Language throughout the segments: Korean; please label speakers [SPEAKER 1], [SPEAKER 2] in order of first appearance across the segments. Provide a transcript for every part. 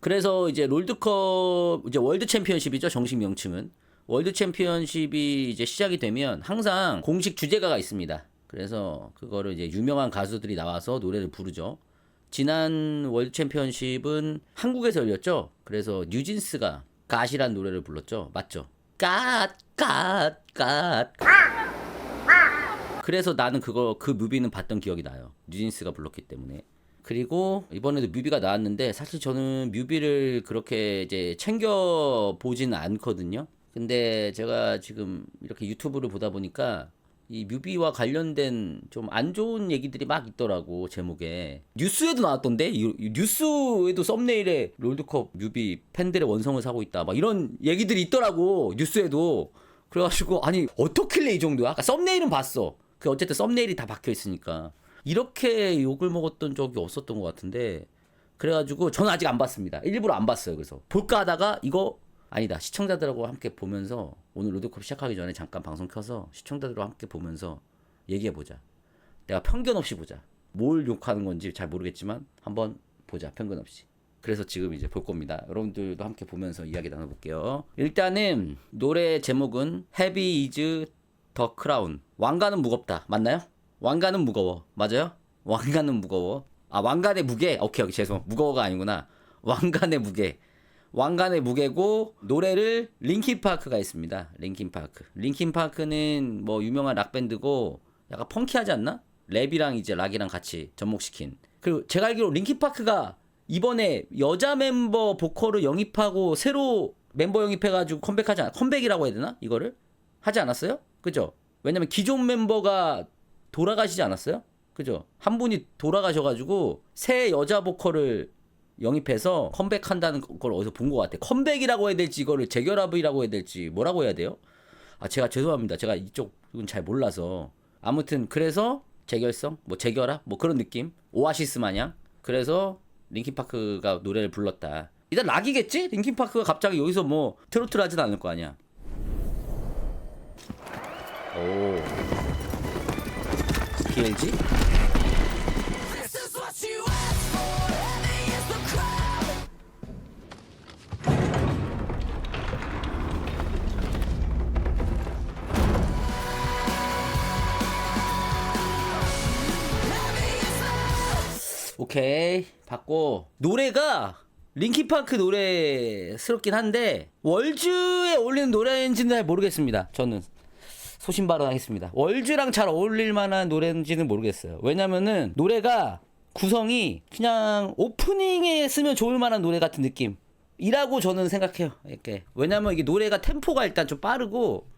[SPEAKER 1] 그래서 이제 롤드컵 이제 월드 챔피언십이죠 정식 명칭은 월드 챔피언십이 이제 시작이 되면 항상 공식 주제가가 있습니다. 그래서 그거를 이제 유명한 가수들이 나와서 노래를 부르죠. 지난 월드 챔피언십은 한국에서 열렸죠. 그래서 뉴진스가 갓이란 노래를 불렀죠. 맞죠? 갓, 갓, 갓. 그래서 나는 그거 그 뮤비는 봤던 기억이 나요. 뉴진스가 불렀기 때문에. 그리고 이번에도 뮤비가 나왔는데 사실 저는 뮤비를 그렇게 이제 챙겨 보지는 않거든요. 근데 제가 지금 이렇게 유튜브를 보다 보니까 이 뮤비와 관련된 좀 안 좋은 얘기들이 막 있더라고 제목에 뉴스에도 나왔던데 뉴스에도 썸네일에 롤드컵 뮤비 팬들의 원성을 사고 있다 막 이런 얘기들이 있더라고 뉴스에도 그래가지고 아니 어떻길래 이 정도야? 아까 썸네일은 봤어. 그 어쨌든 썸네일이 다 박혀 있으니까 이렇게 욕을 먹었던 적이 없었던 것 같은데 그래가지고 저는 아직 안 봤습니다. 일부러 안 봤어요. 그래서 볼까 하다가 이거 아니다. 시청자들하고 함께 보면서 오늘 로드컵 시작하기 전에 잠깐 방송 켜서 시청자들과 함께 보면서 얘기해 보자. 내가 편견 없이 보자. 뭘 욕하는 건지 잘 모르겠지만 한번 보자. 편견 없이. 그래서 지금 이제 볼 겁니다. 여러분들도 함께 보면서 이야기 나눠볼게요. 일단은 노래 제목은 Heavy is the Crown. 왕관은 무겁다. 맞나요? 왕관은 무거워. 맞아요? 왕관은 무거워. 아 왕관의 무게. 오케이 오케이 죄송. 무거워가 아니구나. 왕관의 무게. 왕관의 무게고 노래를 링킨 파크가 있습니다. 링킨 파크. 링킨 파크는 뭐 유명한 락 밴드고 약간 펑키하지 않나? 랩이랑 이제 락이랑 같이 접목시킨. 그리고 제가 알기로 링킨 파크가 이번에 여자 멤버 보컬을 영입하고 새로 멤버 영입해가지고 컴백하지 않아? 컴백이라고 해야 되나? 이거를 하지 않았어요? 그죠? 왜냐면 기존 멤버가 돌아가시지 않았어요? 그죠? 한 분이 돌아가셔가지고 새 여자 보컬을 영입해서 컴백한다는 걸 어디서 본 것 같아. 컴백이라고 해야 될지 이거를 재결합이라고 해야 될지 뭐라고 해야 돼요? 아 제가 죄송합니다. 제가 이쪽은 잘 몰라서 아무튼 그래서 재결성, 뭐 재결합, 뭐 그런 느낌. 오아시스 마냥. 그래서 링킨 파크가 노래를 불렀다. 일단 락이겠지? 링킨 파크가 갑자기 여기서 뭐 트로트를 하진 않을 거 아니야. 오.
[SPEAKER 2] The
[SPEAKER 1] 오케이 받고. 노래가 링키파크 노래스럽긴 한데 월즈에 어울리는 노래인지는 잘 모르겠습니다 저는 소신 발언하겠습니다. 월즈랑 잘 어울릴 만한 노래인지는 모르겠어요. 왜냐면은 노래가 구성이 그냥 오프닝에 쓰면 좋을 만한 노래 같은 느낌 이라고 저는 생각해요. 이렇게. 왜냐면 이게 노래가 템포가 일단 좀 빠르고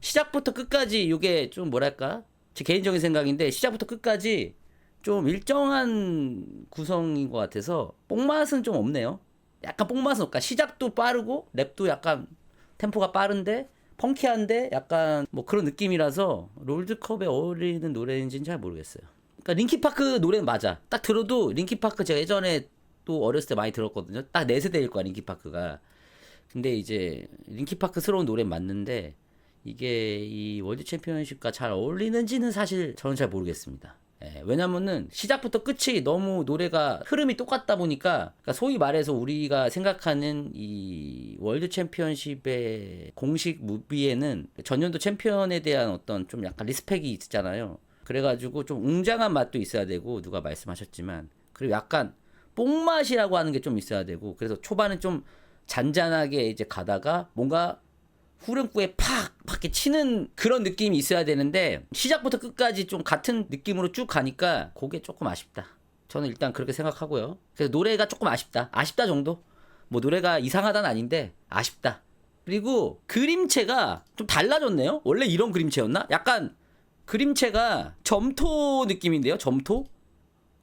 [SPEAKER 1] 시작부터 끝까지 이게 좀 뭐랄까? 제 개인적인 생각인데 시작부터 끝까지 좀 일정한 구성인 것 같아서 뽕맛은 좀 없네요. 약간 뽕맛은 없까 시작도 빠르고 랩도 약간 템포가 빠른데 펑키한데 약간 뭐 그런 느낌이라서 롤드컵에 어울리는 노래인지는 잘 모르겠어요. 그러니까 링키파크 노래는 맞아. 딱 들어도 링키파크 제가 예전에 또 어렸을 때 많이 들었거든요. 딱 내 세대일 거야 링키파크가. 근데 이제 링키파크스러운 노래는 맞는데 이게 이 월드 챔피언십과 잘 어울리는지는 사실 저는 잘 모르겠습니다. 예, 왜냐면은 시작부터 끝이 너무 노래가 흐름이 똑같다 보니까 그러니까 소위 말해서 우리가 생각하는 이 월드 챔피언십의 공식 무비에는 전년도 챔피언에 대한 어떤 좀 약간 리스펙이 있잖아요. 그래가지고 좀 웅장한 맛도 있어야 되고 누가 말씀하셨지만 그리고 약간 뽕맛이라고 하는 게 좀 있어야 되고 그래서 초반은 좀 잔잔하게 이제 가다가 뭔가 후렴구에 팍! 팍 이렇게 치는 그런 느낌이 있어야 되는데 시작부터 끝까지 좀 같은 느낌으로 쭉 가니까 그게 조금 아쉽다. 저는 일단 그렇게 생각하고요. 그래서 노래가 조금 아쉽다. 아쉽다 정도? 뭐 노래가 이상하다는 아닌데 아쉽다. 그리고 그림체가 좀 달라졌네요. 원래 이런 그림체였나? 약간 그림체가 점토 느낌인데요. 점토?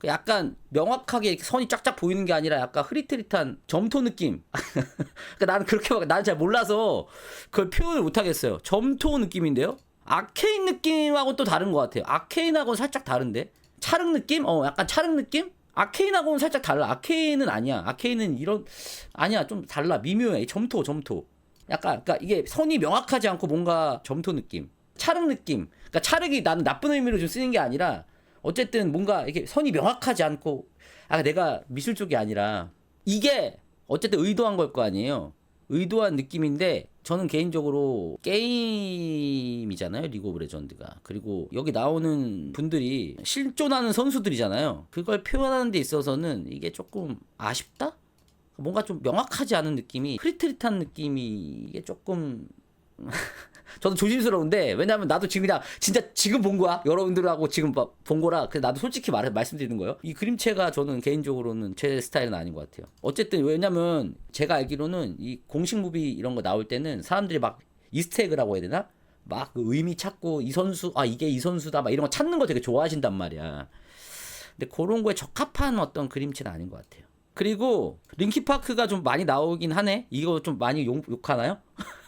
[SPEAKER 1] 그 약간 명확하게 선이 쫙쫙 보이는 게 아니라 약간 흐릿흐릿한 점토 느낌. 그러니까 나는 그렇게 막 나는 잘 몰라서 그걸 표현을 못 하겠어요. 점토 느낌인데요. 아케인 느낌하고 또 다른 것 같아요. 아케인하고는 살짝 다른데 차릉 느낌? 어, 약간 차릉 느낌? 아케인하고는 살짝 달라. 아케인은 아니야. 아케인은 이런 아니야. 좀 달라. 미묘해. 점토, 점토. 약간 그러니까 이게 선이 명확하지 않고 뭔가 점토 느낌. 차릉 느낌. 그러니까 차릉이 나는 나쁜 의미로 좀 쓰는 게 아니라 어쨌든 뭔가 이게 선이 명확하지 않고 아 내가 미술 쪽이 아니라 이게 어쨌든 의도한 걸 거 아니에요. 의도한 느낌인데 저는 개인적으로 게임이잖아요 리그 오브 레전드가. 그리고 여기 나오는 분들이 실존하는 선수들이잖아요. 그걸 표현하는 데 있어서는 이게 조금 아쉽다? 뭔가 좀 명확하지 않은 느낌이 흐릿흐릿한 느낌이 이게 조금 저도 조심스러운데 왜냐면 나도 지금 그냥 진짜 지금 본 거야. 여러분들하고 지금 봐- 본 거라 그래서 나도 솔직히 말해 말씀드리는 거예요. 이 그림체가 저는 개인적으로는 제 스타일은 아닌 것 같아요. 어쨌든 왜냐면 제가 알기로는 이 공식 무비 이런 거 나올 때는 사람들이 막 이스테그라고 해야 되나? 막 그 의미 찾고 이 선수 아 이게 이 선수다 막 이런 거 찾는 거 되게 좋아하신단 말이야. 근데 그런 거에 적합한 어떤 그림체는 아닌 것 같아요. 그리고 링키파크가 좀 많이 나오긴 하네? 이거 좀 많이 욕, 욕하나요?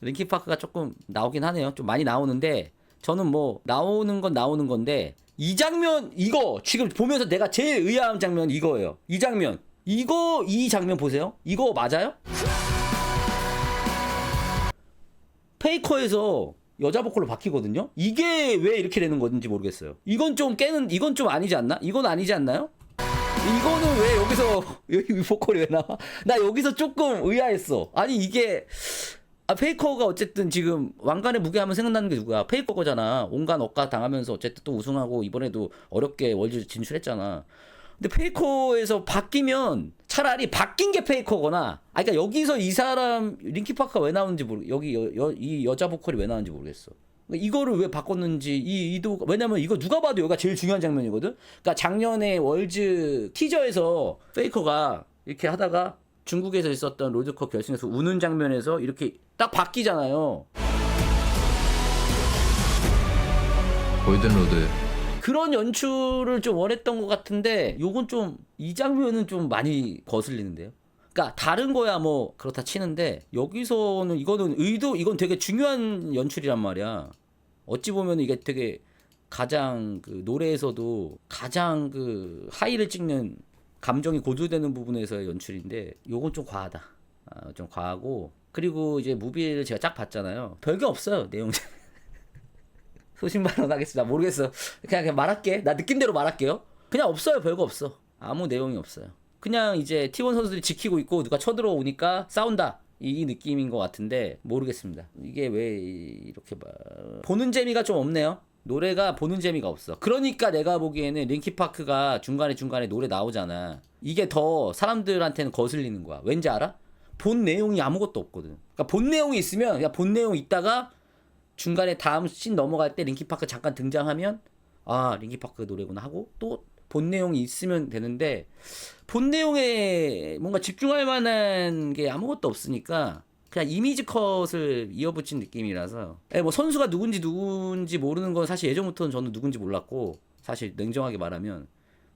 [SPEAKER 1] 링키파크가 조금 나오긴 하네요. 좀 많이 나오는데 저는 뭐 나오는 건 나오는 건데 이 장면 이거 지금 보면서 내가 제일 의아한 장면 이거예요. 이 장면 이거 이 장면 보세요. 이거 맞아요? 페이커에서 여자 보컬로 바뀌거든요. 이게 왜 이렇게 되는 건지 모르겠어요. 이건 좀 깨는 이건 좀 아니지 않나? 이건 아니지 않나요? 이거는 왜 여기서 여기 보컬이 왜 나와? 나 여기서 조금 의아했어. 아니 이게 아 페이커가 어쨌든 지금 왕관의 무게 하면 생각나는 게 누구야? 페이커 거잖아. 온갖 억까 당하면서 어쨌든 또 우승하고 이번에도 어렵게 월드 진출했잖아. 근데 페이커에서 바뀌면 차라리 바뀐 게 페이커거나 아 그러니까 여기서 이 사람 링키파크가 왜 나오는지 모르 여기 여, 여, 이 여자 보컬이 왜 나오는지 모르겠어. 그러니까 이거를 왜 바꿨는지 이 이도 왜냐면 이거 누가 봐도 여기가 제일 중요한 장면이거든. 그러니까 작년에 월즈 티저에서 페이커가 이렇게 하다가 중국에서 있었던 롤드컵 결승에서 우는 장면에서 이렇게 딱 바뀌잖아요.
[SPEAKER 3] 골든로드
[SPEAKER 1] 그런 연출을 좀 원했던 것 같은데 요건 좀 이 장면은 좀 많이 거슬리는데요. 그러니까 다른 거야 뭐 그렇다 치는데 여기서는 이거는 의도 이건 되게 중요한 연출이란 말이야. 어찌 보면 이게 되게 가장 그 노래에서도 가장 그 하이를 찍는 감정이 고조되는 부분에서의 연출인데 요건 좀 과하다. 아, 좀 과하고 그리고 이제 무비를 제가 쫙 봤잖아요. 별게 없어요 내용. 소신 발언하겠습니다. 모르겠어. 그냥, 그냥 말할게. 나 느낀 대로 말할게요. 그냥 없어요. 별거 없어. 아무 내용이 없어요. 그냥 이제 T1 선수들이 지키고 있고 누가 쳐들어오니까 싸운다. 이, 이 느낌인 것 같은데 모르겠습니다. 이게 왜 이렇게 봐. 보는 재미가 좀 없네요. 노래가 보는 재미가 없어. 그러니까 내가 보기에는 링키파크가 중간에 중간에 노래 나오잖아. 이게 더 사람들한테는 거슬리는 거야. 왠지 알아? 본 내용이 아무것도 없거든. 그러니까 본 내용이 있으면 그냥 본 내용 있다가 중간에 다음 씬 넘어갈 때 링키파크 잠깐 등장하면 아 링키파크 노래구나 하고 또 본 내용이 있으면 되는데 본 내용에 뭔가 집중할 만한 게 아무것도 없으니까 그냥 이미지 컷을 이어붙인 느낌이라서. 예, 뭐 선수가 누군지 누군지 모르는 건 사실 예전부터는 저는 누군지 몰랐고 사실 냉정하게 말하면.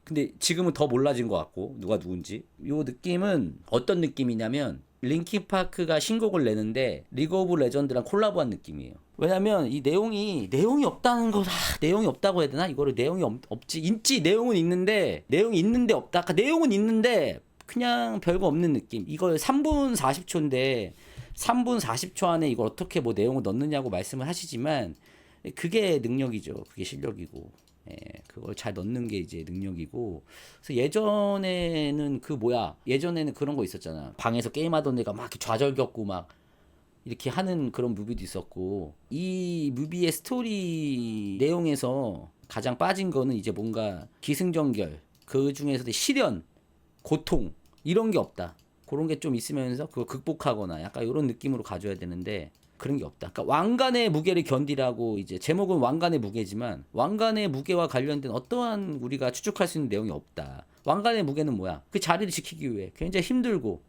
[SPEAKER 1] 근데 지금은 더 몰라진 것 같고 누가 누군지. 요 느낌은 어떤 느낌이냐면 링키파크가 신곡을 내는데 리그 오브 레전드랑 콜라보한 느낌이에요. 왜냐면 이 내용이 내용이 없다는 거 아, 내용이 없다고 해야 되나? 이거를 내용이 없, 없지. 있지. 내용은 있는데 내용이 있는데 없다. 그러니까 내용은 있는데 그냥 별거 없는 느낌. 이걸 3분 40초인데 3분 40초 안에 이걸 어떻게 뭐 내용을 넣느냐고 말씀을 하시지만 그게 능력이죠. 그게 실력이고. 예, 그걸 잘 넣는 게 이제 능력이고. 그래서 예전에는 그 뭐야 예전에는 그런 거 있었잖아. 방에서 게임하던 애가 막 이렇게 좌절 겪고 막 이렇게 하는 그런 무비도 있었고. 이 무비의 스토리 내용에서 가장 빠진 거는 이제 뭔가 기승전결 그 중에서도 시련 고통 이런 게 없다 그런 게 좀 있으면서 그걸 극복하거나 약간 이런 느낌으로 가져야 되는데 그런 게 없다. 그러니까 왕관의 무게를 견디라고 이제 제목은 왕관의 무게지만 왕관의 무게와 관련된 어떠한 우리가 추측할 수 있는 내용이 없다. 왕관의 무게는 뭐야? 그 자리를 지키기 위해 굉장히 힘들고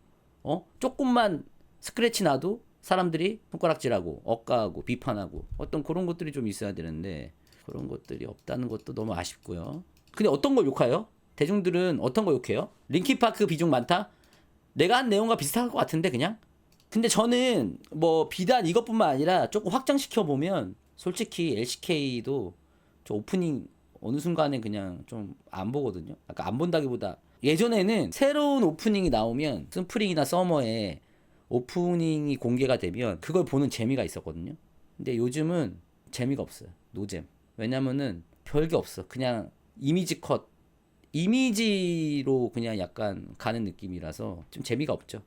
[SPEAKER 1] 어 조금만 스크래치 나도 사람들이 손가락질하고 억까하고 비판하고 어떤 그런 것들이 좀 있어야 되는데 그런 것들이 없다는 것도 너무 아쉽고요. 근데 어떤 걸 욕해요? 대중들은 어떤 거 욕해요? 링키파크 비중 많다? 내가 한 내용과 비슷할 것 같은데 그냥? 근데 저는 뭐 비단 이것뿐만 아니라 조금 확장시켜 보면 솔직히 LCK도 저 오프닝 어느 순간에 그냥 좀 안 보거든요. 아까 안 본다기보다 예전에는 새로운 오프닝이 나오면 스프링이나 서머에 오프닝이 공개가 되면 그걸 보는 재미가 있었거든요. 근데 요즘은 재미가 없어요. 노잼. 왜냐면은 별게 없어. 그냥 이미지 컷 이미지로 그냥 약간 가는 느낌이라서 좀 재미가 없죠.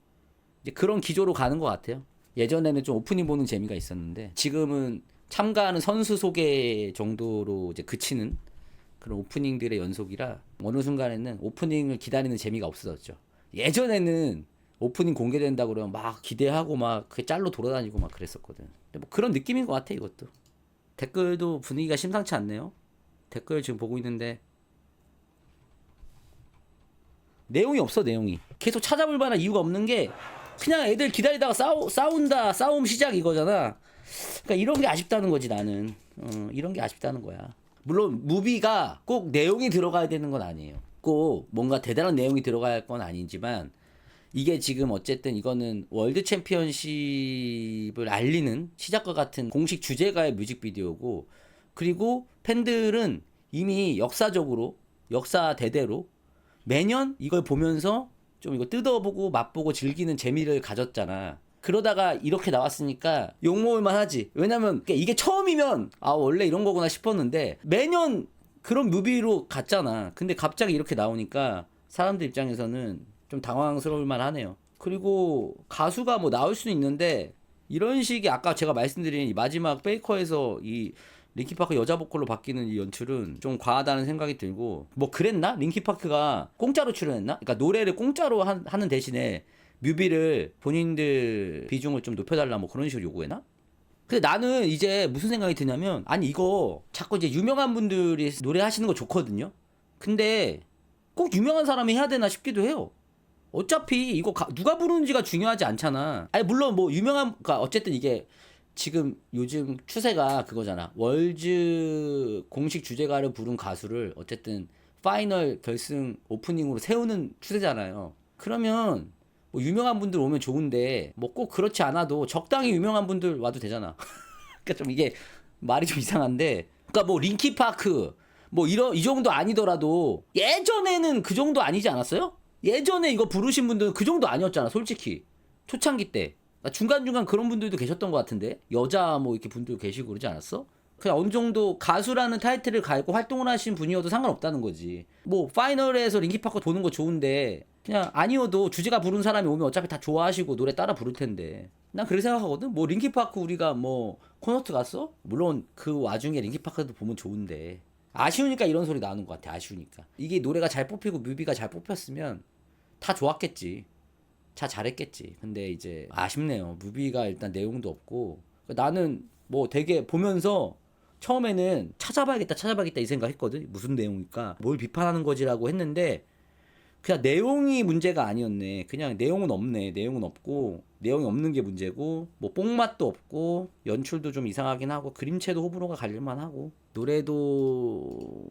[SPEAKER 1] 이제 그런 기조로 가는 것 같아요. 예전에는 좀 오프닝 보는 재미가 있었는데 지금은 참가하는 선수 소개 정도로 이제 그치는 그런 오프닝들의 연속이라 어느 순간에는 오프닝을 기다리는 재미가 없어졌죠. 예전에는 오프닝 공개된다 그러면 막 기대하고 막 그게 짤로 돌아다니고 막 그랬었거든. 근데 뭐 그런 느낌인 것 같아 이것도. 댓글도 분위기가 심상치 않네요. 댓글 지금 보고 있는데 내용이 없어 내용이. 계속 찾아볼 만한 이유가 없는 게 그냥 애들 기다리다가 싸우, 싸운다 싸움 시작 이거잖아. 그러니까 이런 게 아쉽다는 거지 나는. 어, 이런 게 아쉽다는 거야. 물론 무비가 꼭 내용이 들어가야 되는 건 아니에요. 꼭 뭔가 대단한 내용이 들어갈 건 아니지만 이게 지금 어쨌든 이거는 월드 챔피언십을 알리는 시작과 같은 공식 주제가의 뮤직비디오고 그리고 팬들은 이미 역사적으로 역사 대대로 매년 이걸 보면서 좀 이거 뜯어보고 맛보고 즐기는 재미를 가졌잖아. 그러다가 이렇게 나왔으니까 욕먹을만 하지. 왜냐면 이게 처음이면 아 원래 이런 거구나 싶었는데 매년 그런 뮤비로 갔잖아. 근데 갑자기 이렇게 나오니까 사람들 입장에서는 좀 당황스러울 만 하네요. 그리고 가수가 뭐 나올 수는 있는데 이런 식의 아까 제가 말씀드린 이 마지막 페이커에서 이 링키파크 여자 보컬로 바뀌는 이 연출은 좀 과하다는 생각이 들고 뭐 그랬나? 링키파크가 공짜로 출연했나? 그러니까 노래를 공짜로 한- 하는 대신에 뮤비를 본인들 비중을 좀 높여달라 뭐 그런 식으로 요구했나? 근데 나는 이제 무슨 생각이 드냐면 아니 이거 자꾸 이제 유명한 분들이 노래하시는 거 좋거든요. 근데 꼭 유명한 사람이 해야 되나 싶기도 해요. 어차피 이거 가- 누가 부르는지가 중요하지 않잖아. 아니 물론 뭐 유명한 그러니까 어쨌든 이게 지금 요즘 추세가 그거잖아. 월즈 공식 주제가를 부른 가수를 어쨌든 파이널 결승 오프닝으로 세우는 추세잖아요. 그러면 뭐 유명한 분들 오면 좋은데 뭐 꼭 그렇지 않아도 적당히 유명한 분들 와도 되잖아. 그러니까 좀 이게 말이 좀 이상한데 그러니까 뭐 링키 파크 뭐 이런 이 정도 아니더라도 예전에는 그 정도 아니지 않았어요? 예전에 이거 부르신 분들은 그 정도 아니었잖아, 솔직히. 초창기 때. 중간중간 그런 분들도 계셨던 것 같은데 여자 뭐 이렇게 분들 계시고 그러지 않았어? 그냥 어느 정도 가수라는 타이틀을 갈고 활동을 하신 분이어도 상관없다는 거지. 뭐 파이널에서 링키파크 보는 거 좋은데 그냥 아니어도 주제가 부른 사람이 오면 어차피 다 좋아하시고 노래 따라 부를 텐데. 난 그렇게 생각하거든. 뭐 링키파크 우리가 뭐 콘서트 갔어? 물론 그 와중에 링키파크도 보면 좋은데 아쉬우니까 이런 소리 나오는 것 같아. 아쉬우니까 이게 노래가 잘 뽑히고 뮤비가 잘 뽑혔으면 다 좋았겠지. 다 잘했겠지. 근데 이제 아쉽네요. 뮤비가 일단 내용도 없고 나는 뭐 되게 보면서 처음에는 찾아봐야겠다, 찾아봐야겠다 이 생각했거든. 무슨 내용일까? 뭘 비판하는 거지라고 했는데 그냥 내용이 문제가 아니었네. 그냥 내용은 없네. 내용은 없고 내용이 없는 게 문제고 뭐 뽕맛도 없고 연출도 좀 이상하긴 하고 그림체도 호불호가 갈릴만 하고 노래도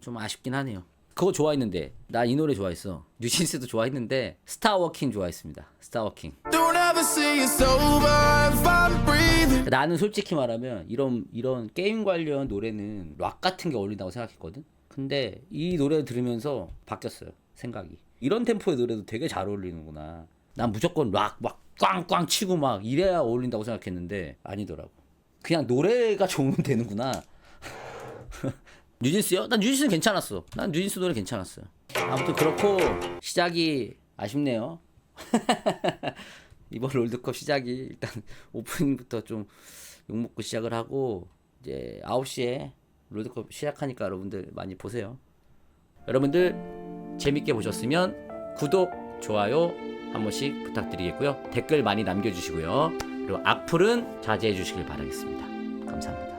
[SPEAKER 1] 좀 아쉽긴 하네요. 그거 좋아했는데 나 이 노래 좋아했어. 뉴진스도 좋아했는데 스타워킹 좋아했습니다. 스타워킹. 나는 솔직히 말하면 이런 이런 게임 관련 노래는 락 같은 게 어울린다고 생각했거든. 근데 이 노래 들으면서 바뀌었어요 생각이. 이런 템포의 노래도 되게 잘 어울리는구나. 난 무조건 락막 꽝꽝 치고 막 이래야 어울린다고 생각했는데 아니더라고. 그냥 노래가 좋으면 되는구나. 뉴진스요? 난 뉴진스는 괜찮았어. 난 뉴진스 노래 괜찮았어요. 아무튼 그렇고 시작이 아쉽네요. 이번 롤드컵 시작이 일단 오프닝부터 좀 욕먹고 시작을 하고 이제 9시에 롤드컵 시작하니까 여러분들 많이 보세요. 여러분들 재밌게 보셨으면 구독, 좋아요 한 번씩 부탁드리겠고요. 댓글 많이 남겨주시고요. 그리고 악플은 자제해 주시길 바라겠습니다. 감사합니다.